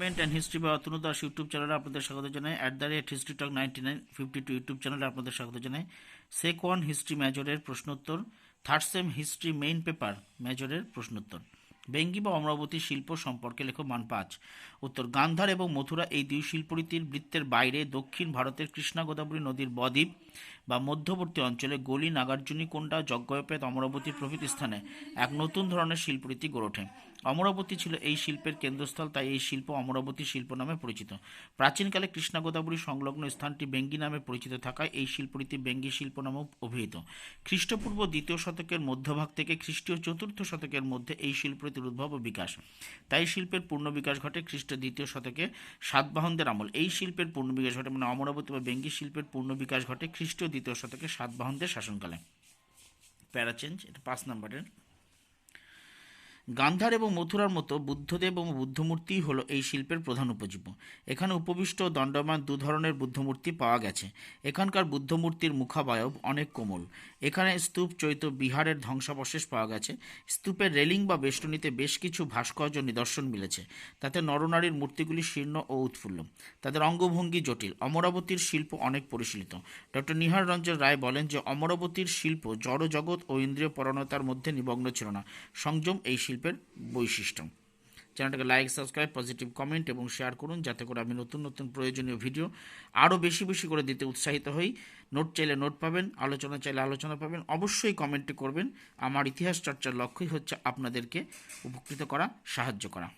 Entertainment and history বা Atanu Das YouTube চ্যানেলে আপনাদের স্বাগত জানাই। At the rate history talk ninety nine fifty two YouTube চ্যানেলে আপনাদের স্বাগত জানাই। সেক ওয়ান হিস্ট্রি মেজরের প্রশ্নোত্তর third sem history main paper মেজরের প্রশ্নোত্তর। বেঙ্গি বা অমরাবতী শিল্প সম্পর্কে লেখো মান পাঁচ উত্তর, গান্ধার এবং মথুরা এই দুই শিল্পরীতির বৃত্তের বাইরে দক্ষিণ ভারতের কৃষ্ণা গোদাবরী নদীর বদ্বীপ বা মধ্যবর্তী অঞ্চলে গলি, নাগার্জুনী কোন্ডা যজ্ঞপেত অমরাবতী প্রভৃতি স্থানে এক নতুন ধরনের শিল্পরীতি গড়ে ওঠে। অমরাবতী ছিল এই শিল্পের কেন্দ্রস্থল, তাই এই শিল্প অমরাবতী শিল্প নামে পরিচিত। প্রাচীনকালে কৃষ্ণা গোদাবরী সংলগ্ন স্থানটি বেঙ্গি নামে পরিচিত থাকায় এই শিল্পরীতি বেঙ্গি শিল্প নামেও অভিহিত। খ্রিস্টপূর্ব দ্বিতীয় শতকের মধ্যভাগ থেকে খ্রিস্টীয় চতুর্থ শতকের মধ্যে এই শিল্পরীতির উদ্ভব ও বিকাশ। তাই শিল্পের পূর্ণ বিকাশ ঘটে খ্রিস্ট দ্বিতীয় শতকে সাতবাহনদের আমল। এই শিল্পের পূর্ণ বিকাশ ঘটে মানে অমরাবতী বা বেঙ্গি শিল্পের পূর্ণ বিকাশ ঘটে খ্রিস্টীয় দ্বিতীয় শতকে সাতবাহনদের শাসনকালে। প্যারাচেঞ্জ এটা পাঁচ নম্বরের। গান্ধার এবং মথুরার মতো বুদ্ধদেব এবং বুদ্ধমূর্তি হলো এই শিল্পের প্রধান উপজীব্য। এখানে উপবিষ্ট দণ্ডমান দু ধরনের বুদ্ধমূর্তি পাওয়া গেছে। এখানকার বুদ্ধমূর্তির মুখাবয়ব অনেক কোমল। এখানে স্তূপ, চৈত বিহারের ধ্বংসাবশেষ পাওয়া গেছে। স্তূপের রেলিং বা বেষ্টনীতে বেশ কিছু ভাস্কর্য নিদর্শন মিলেছে। তাতে নরনারীর মূর্তিগুলি শীর্ণ ও উৎফুল্ল। তাদের অঙ্গভঙ্গি জটিল। অমরাবতীর শিল্প অনেক পরিশীলিত। ডক্টর নিহার রঞ্জন রায় বলেন যে, অমরাবতীর শিল্প জড় জগৎ ও ইন্দ্রিয় পরণতার মধ্যে নিমগ্ন ছিল না। সংযম এই শিল্পের বৈশিষ্ট্য। চ্যানেলটাকে লাইক, সাবস্ক্রাইব পজিটিভ কমেন্ট এবং শেয়ার করুন, যাতে করে আমি নতুন নতুন প্রয়োজনীয় ভিডিও আরও বেশি বেশি করে দিতে উৎসাহিত হই। নোট চাইলে নোট পাবেন, আলোচনা চাইলে আলোচনা পাবেন, অবশ্যই কমেন্টে করবেন। আমার ইতিহাস চর্চার লক্ষ্যই হচ্ছে আপনাদেরকে উপকৃত করা, সাহায্য করা।